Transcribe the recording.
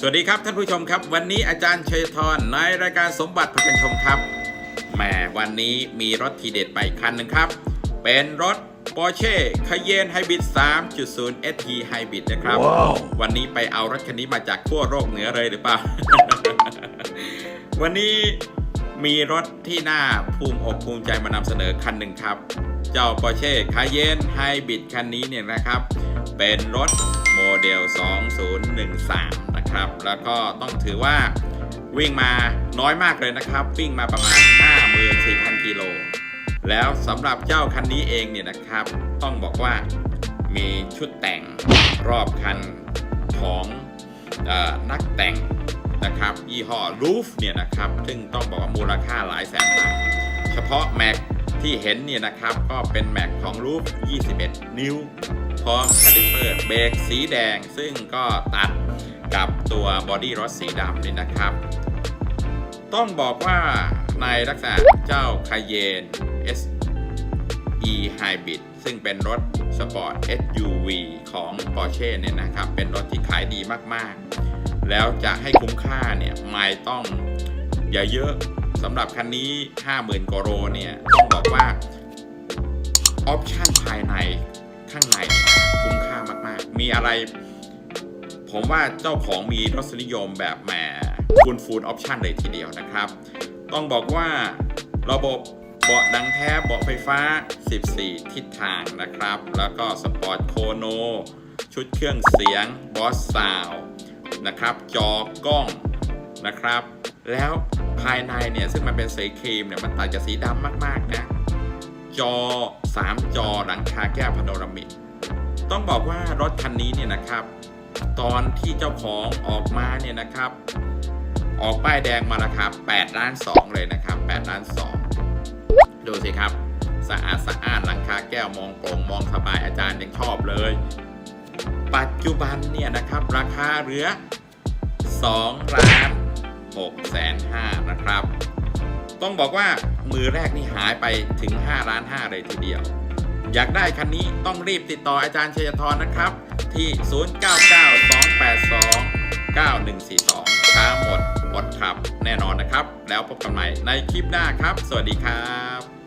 สวัสดีครับท่านผู้ชมครับ วันนี้อาจารย์เชยทรในรายการสมบัติพากันชมครับแหมวันนี้มีรถทีเด็ดไปคันหนึ่งครับ เป็นรถ Porsche Cayenne Hybrid 3.0 ST Hybrid นะครับว้าววันนี้ไปเอารถคันนี้มาจากขั้วโลกเหนือเลยหรือเปล่า วันนี้มีรถที่น่าภูมิอกภูมิใจมานำเสนอคันหนึ่งครับ เจ้า Porsche Cayenne Hybrid คันนี้เนี่ยนะครับ เป็นรถโมเดล 2013 นะครับ แล้วก็ต้องถือว่าวิ่งมาน้อยมากเลยนะครับ วิ่งมาประมาณ 54,000 กิโล แล้วสำหรับเจ้าคันนี้เองเนี่ยนะครับ ต้องบอกว่ามีชุดแต่งรอบคันของออนักแต่งนะครับ ยี่ห้อ Roof เนี่ยนะครับ ซึ่งต้องบอกว่ามูลค่าหลายแสนบาทเฉพาะแม็กที่เห็นเนี่ยนะครับ ก็เป็นแม็กของ Roof 21 นิ้ว พร้อมคาลิเปอร์เบรกสีแดงซึ่งก็ตัด กับตัวบอดี้รถสีดำนี่นะครับ ต้องบอกว่าในลักษณะเจ้าคาเยน SE Hybrid ซึ่งเป็นรถสปอร์ต SUV ของ Porsche เนี่ยนะครับ เป็นรถที่ขายดีมากๆ แล้วจะให้คุ้มค่าเนี่ยไม่ต้องอย่าเยอะสำหรับคันนี้ 50,000กว่าโลเนี่ย ต้องบอกว่า ออปชั่นภายในข้างในคุ้มค่ามากๆ มีอะไร ผมว่าเจ้าของมีรสนิยมแบบแหมฟูลฟูลออปชันเลยทีเดียวนะครับ ต้องบอกว่าระบบเบาะดังแท้เบาะไฟฟ้า 14 ทิศทางนะครับ แล้วก็สปอร์ตโคโน ชุดเครื่องเสียงบอสซาวนะครับ จอกล้องนะครับ แล้วภายในเนี่ย ซึ่งมันเป็นสีครีมเนี่ย มันต่างจากสีดำมากๆนะ จอ 3 จอหลังคาแก้วพาโนรามิก ต้องบอกว่ารถคันนี้เนี่ยนะครับ ตอนที่เจ้าของออกมาเนี่ยนะครับ ออกป้ายแดงมาราคา8ล้าน2เลยนะครับ8ล้าน2ดูสิครับ สะอาดสะอาดหลังคาแก้วมองโปร่งมองสบายอาจารย์ยังชอบเลย ปัจจุบันเนี่ยนะครับ ราคาเหลือ2ล้าน6แสน5นะครับ ต้องบอกว่ามือแรกนี่หายไปถึง5ล้าน5เลยทีเดียว อยากได้คันนี้ต้องรีบติดต่ออาจารย์ชัยธรนะครับ ที่ 0992829142 ค้าหมดหมดขับแน่นอนนะครับ แล้วพบกันใหม่ในคลิปหน้าครับ สวัสดีครับ